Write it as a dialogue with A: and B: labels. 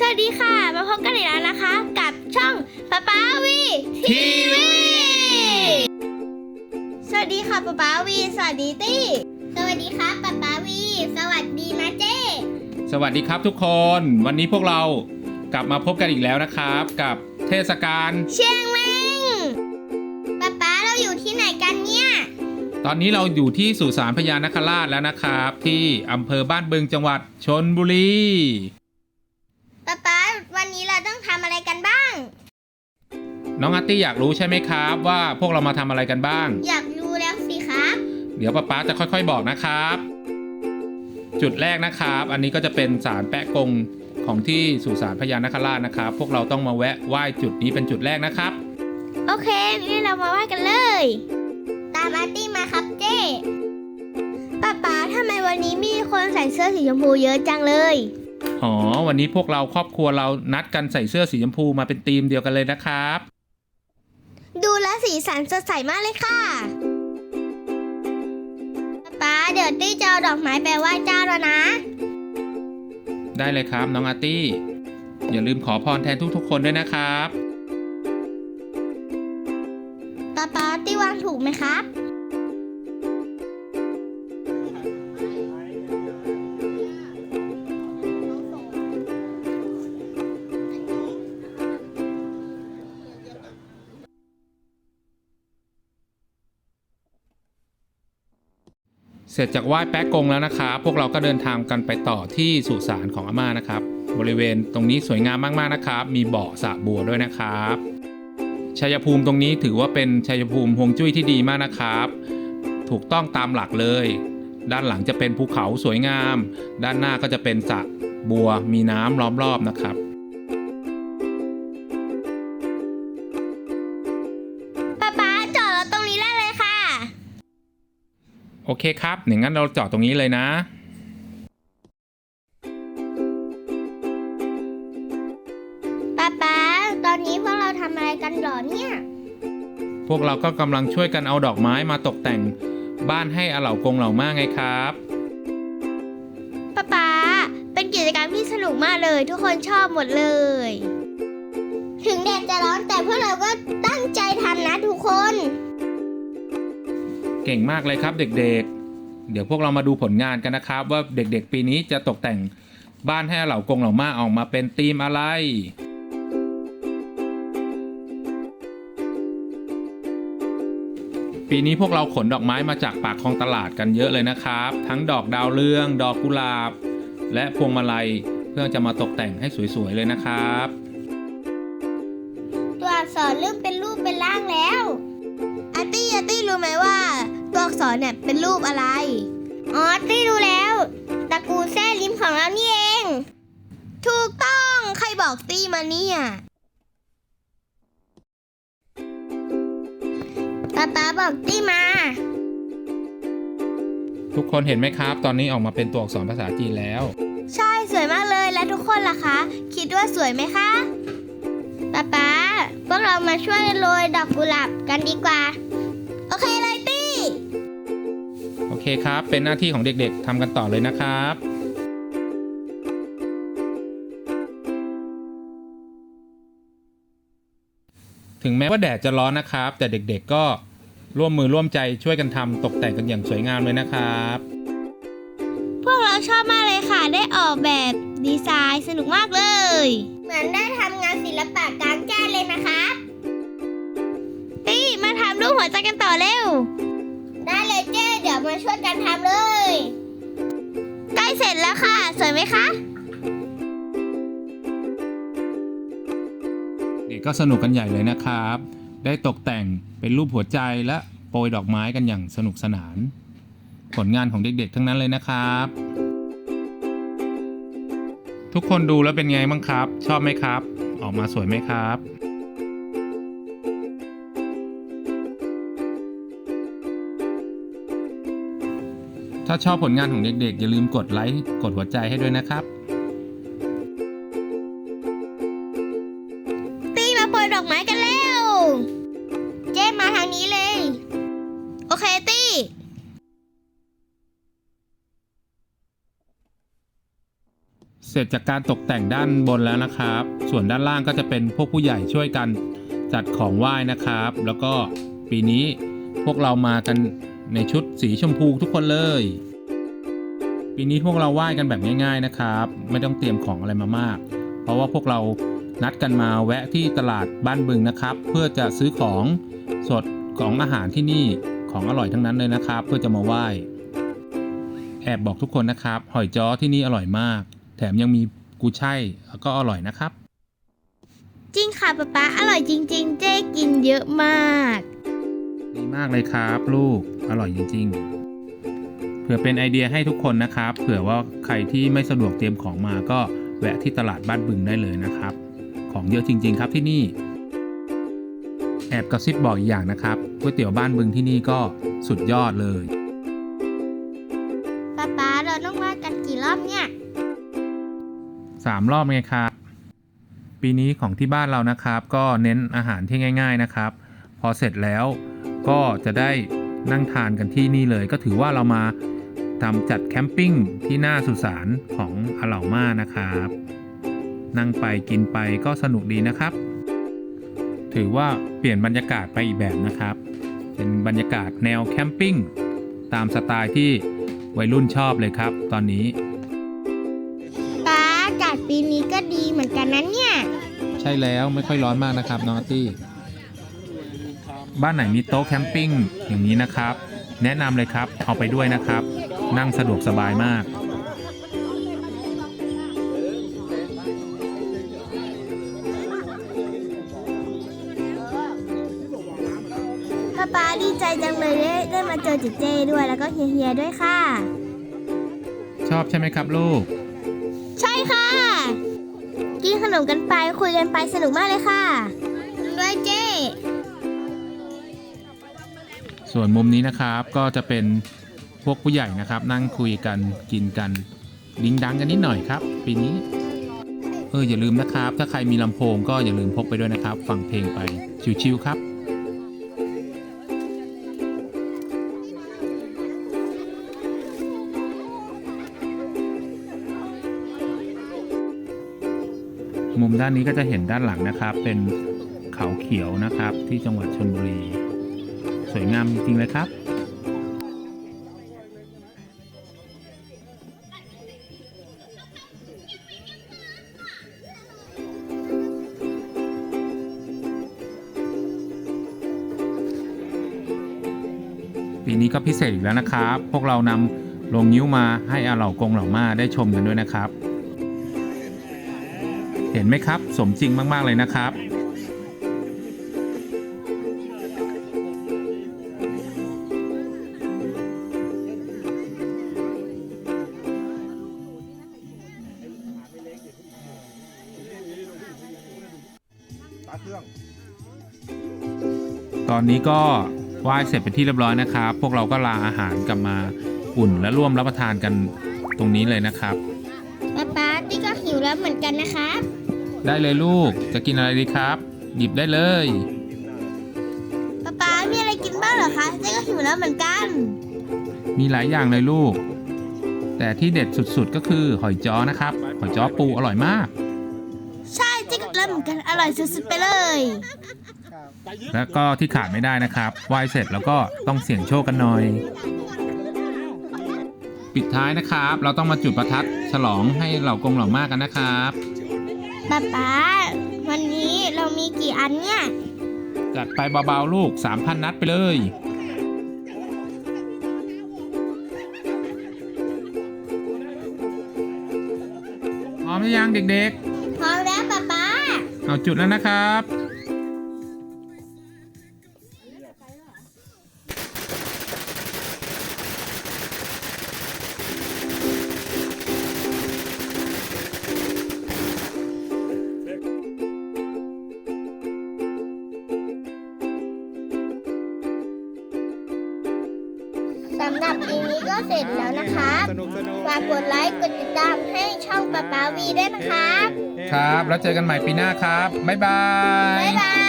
A: สวัสดีค่ะ มาพบกันอีกแล้วนะคะ กับช่องป๊าป๊าวีทีวีสวัสดีค่ะป๊าป๊าวีสวัสดีตี้สวัสดีค่ะป๊าป๊าวี สวัสดีนะเจ้
B: สวัสดีครับทุกคน วันนี้พวกเรากลับมาพบกันอีกแล้วนะครับ กับเทศกาล
A: เชียงแมงป๊าป๊าเราอยู่ที่ไหนกันเนี่ย
B: ตอนนี้เราอยู่ที่สุสานพญานาคราชแล้วนะครับ ที่อำเภอบ้านบึงจังหวัดชนบุรี
A: ป๊าป๊าวันนี้เราต้องทำอะไร กันบ้าง
B: น้องอาร์ตี้อยากรู้ใช่ไหมครับ ว่าพวกเรามาทำอะไรกันบ้าง
A: อยากรู้แล้วสิครับ
B: เดี๋ยวป๊าป๊าจะค่อยๆบอกนะครับ จุดแรกนะครับ อันนี้ก็จะเป็นศาลแปะกงของที่สุสานพญานาคราชนะครับ พวกเราต้องมาแวะไหว้จุดนี้เป็นจุดแรกนะครับ
A: โอเคนี่เรามาว่ากันเลย ตามอาร์ตี้มาครับเจ้ป๊าป๊าทำไมวันนี้มีคนใส่เสื้อสีชมพูเยอะจังเลย
B: อ๋อ วันนี้พวกเราครอบครัวเรานัดกันใส่เสื้อสีชมพูมาเป็นทีมเดียวกันเลยนะครับ
A: ดูแลวสีสันสดใสมากเลยค่ะป๊าป๊าเดี๋ยวตี้จะเอาดอกไม้ไปไหว้เจ้าแล้วนะ
B: ได้เลยครับน้องอาร์ตี้ อย่าลืมขอพรแทนทุกๆ คนด้วยนะครับ
A: ป๊าป๊าตี้วางถูกไหมครับ
B: เสร็จจากไหว้แป๊กกงแล้วนะครับ พวกเราก็เดินทางกันไปต่อที่สุสานของอาม่านะครับ บริเวณตรงนี้สวยงามมากๆนะครับ มีเบาะสระบัวด้วยนะครับชัยภูมิตรงนี้ถือว่าเป็นชัยภูมิฮวงจุ้ยที่ดีมากนะครับ ถูกต้องตามหลักเลย ด้านหลังจะเป็นภูเขาสวยงาม ด้านหน้าก็จะเป็นสระบัวมีน้ำล้อมรอบนะครับ โอเคครับอย่างนั้นเราจอดตรงนี้เลยนะ
A: ป๊าป๊าตอนนี้พวกเราทำอะไรกันหรอเนี่ย
B: พวกเราก็กำลังช่วยกันเอาดอกไม้มาตกแต่งบ้านให้อาเหล่ากงเหล่ามาไงครับ
A: ป๊าป๊าเป็นกิจกรรมที่สนุกมากเลย ทุกคนชอบหมดเลย ถึงแดดจะร้อนแต่พวกเราก็ตั้งใจทำนะทุกคน
B: เก่งมากเลยครับเด็กๆ เดี๋ยวพวกเรามาดูผลงานกันนะครับ ว่าเด็กๆ ปีนี้จะตกแต่งบ้านให้เหล่ากงเหล่ามาออกมาเป็นธีมอะไรปีนี้พวกเราขนดอกไม้มาจากปากคลองตลาดกันเยอะเลยนะครับ ทั้งดอกดาวเรือง ดอกกุหลาบ และพวงมาลัยเพื่อจะมาตกแต่งให้สวยๆเลยนะครับ
A: อักษรเนี่ยเป็นรูปอะไร อ๋ออาร์ตี้รู้แล้วตระกูลแซ่ลิมของเรานี่เอง ถูกต้องใครบอกตี้มาเนี่ยป๊าป๊าบอกตี้มา
B: ทุกคนเห็นไหมครับ ตอนนี้ออกมาเป็นตัวอักษรภาษาจีนแล้ว
A: ใช่สวยมากเลยและทุกคนล่ะคะ คิดว่าสวยไหมคะป๊าป๊าพวกเรามาช่วยโรยดอกกุหลาบกันดีกว่า
B: เคครับ เป็นหน้าที่ของเด็กๆทำกันต่อเลยนะครับถึงแม้ว่าแดดจะร้อนนะครับ แต่เด็กๆก็ร่วมมือร่วมใจช่วยกันทำตกแต่งกันอย่างสวยงามเลยนะครับ
A: พวกเราชอบมากเลยค่ะ ได้ออกแบบดีไซน์สนุกมากเลย เหมือนได้ทำงานศิลปะกลางแจ้งเลยนะคะตีมาทำรูปหัวใจกันต่อเร็ว ได้เลยเจ้เดี๋ยวมาช่วยกันทำเลย ใกล้เสร็จแล้วค่ะ สวยไหมคะ
B: เด็กก็สนุกกันใหญ่เลยนะครับ ได้ตกแต่งเป็นรูปหัวใจและโปรยดอกไม้กันอย่างสนุกสนาน ผลงานของเด็กๆ ทั้งนั้นเลยนะครับ ทุกคนดูแล้วเป็นไงบ้างครับ ชอบไหมครับ ออกมาสวยไหมครับ ถ้าชอบผลงานของเด็กๆ อย่าลืมกดไลค์กดหัวใจให้ด้วยนะครับ
A: ตี้มาโปรยดอกไม้กันเร็วเจ้มาทางนี้เลย โอเคตี้
B: เสร็จจากการตกแต่งด้านบนแล้วนะครับ ส่วนด้านล่างก็จะเป็นพวกผู้ใหญ่ช่วยกันจัดของไหว้นะครับ แล้วก็ปีนี้พวกเรามากัน ในชุดสีชมพูทุกคนเลย ปีนี้พวกเราไหว้กันแบบง่ายๆนะครับ ไม่ต้องเตรียมของอะไรมามาก เพราะว่าพวกเรานัดกันมาแวะที่ตลาดบ้านบึงนะครับ เพื่อจะซื้อของสดของอาหารที่นี่ของอร่อยทั้งนั้นเลยนะครับ เพื่อจะมาไหว้แอบบอกทุกคนนะครับ หอยจ้อที่นี่อร่อยมาก แถมยังมีกุยช่ายก็อร่อยนะครับ
A: จริงค่ะป๊าป๊าอร่อยจริง ๆ เจ๊กินเยอะมาก
B: ดีมากเลยครับลูก อร่อยจริง ๆ เผื่อเป็นไอเดียให้ทุกคนนะครับ เผื่อว่าใครที่ไม่สะดวกเตรียมของมาก็แวะที่ตลาดบ้านบึงได้เลยนะครับ ของเยอะจริง ๆ ครับที่นี่ แอบกระซิบบอกอีกอย่างนะครับก๋วยเตี๋ยวบ้านบึงที่นี่ก็สุดยอดเลย
A: ป๊าป๊าเราต้องว่ากันกี่รอบเนี่ย
B: สามรอบไงครับ ปีนี้ของที่บ้านเรานะครับ ก็เน้นอาหารที่ง่าย ๆนะครับ พอเสร็จแล้วก็จะได้ นั่งทานกันที่นี่เลย ก็ถือว่าเรามาทำจัดแคมปิ้งที่หน้าสุสานของอาเหล่าม่านะครับ นั่งไปกินไปก็สนุกดีนะครับ ถือว่าเปลี่ยนบรรยากาศไปอีกแบบนะครับ เป็นบรรยากาศแนวแคมปิ้งตามสไตล์ที่วัยรุ่นชอบเลยครับ ตอนนี้
A: ป๊าอากาศปีนี้ก็ดีเหมือนกันนะเนี่ย
B: ใช่แล้วไม่ค่อยร้อนมากนะครับน้องอาร์ตี้ บ้านไหนมีโต๊ะแคมปิ้งอย่างนี้นะครับ แนะนำเลยครับ เอาไปด้วยนะครับ นั่งสะดวกสบายมาก
A: ป๊าป๊าดีใจจังเลยได้ได้มาเจอจิเจ้ด้วยแล้วก็เฮียๆด้วยค่ะ
B: ชอบใช่ไหมครับลูก
A: ใช่ค่ะ กินขนมกันไปคุยกันไปสนุกมากเลยค่ะด้วยเจ้
B: ส่วนมุมนี้นะครับก็จะเป็นพวกผู้ใหญ่นะครับ นั่งคุยกันกินกันดิ้งดังกันนิดหน่อยครับ ปีนี้เอออย่าลืมนะครับ ถ้าใครมีลำโพงก็อย่าลืมพกไปด้วยนะครับ ฟังเพลงไปชิวๆครับมุมด้านนี้ก็จะเห็นด้านหลังนะครับ เป็นเขาเขียวนะครับที่จังหวัดชลบุรี สวยงามจริงๆเลยครับ ปีนี้ก็พิเศษอีกแล้วนะครับ พวกเรานำลงนิ้วมาให้อาเหล่ากงเหล่ามาได้ชมกันด้วยนะครับ เห็นไหมครับ สมจริงมาก ๆ เลยนะครับ
C: รื่อง
B: ตอนนี้ก็ไหว้เสร็จเป็นที่เรียบร้อยนะครับ พวกเราก็ลาอาหารกลับมาอุ่นและร่วมรับประทานกันตรงนี้เลยนะครับ
A: ป๊าป๊าตี้ก็หิวแล้วเหมือนกันนะครับ
B: ได้เลยลูกจะกินอะไรดีครับ หยิบได้เลย
A: ป๊าป๊ามีอะไรกินบ้างเหรอคะเจ๊ก็หิวแล้วเหมือนกัน
B: มีหลายอย่างเลยลูก แต่ที่เด็ดสุดๆก็คือหอยจ้อนะครับ หอยจ้อปูอร่อยมาก
A: มือนกันอร่อยสุดๆไปเลย
B: แล้วก็ที่ขาดไม่ได้นะครับไหว้เสร็จแล้วก็ต้องเสี่ยงโชคกันหน่อย ปิดท้ายนะครับ เราต้องมาจุดประทัดฉลองให้เหล่ากงเหล่ามากกันนะครับ
A: ป๊าป๊าวันนี้เรามีกี่อันเนี่ย
B: จัดไปเบาๆลูก 3,000 นัดไปเลย พร้อมหรือยังเด็ก
A: พ
B: เอาจุดแล้วนะครับ
A: ก็เสร็จแล้วนะครับ
C: สนุกสนุก
A: ฝากกดไลค์กดติดตามให้ช่องป๊าป๊าวีด้วยนะครับ
B: ครับ แล้วเจอกันใหม่ปีหน้าครับ บ๊ายบาย
A: บ๊ายบาย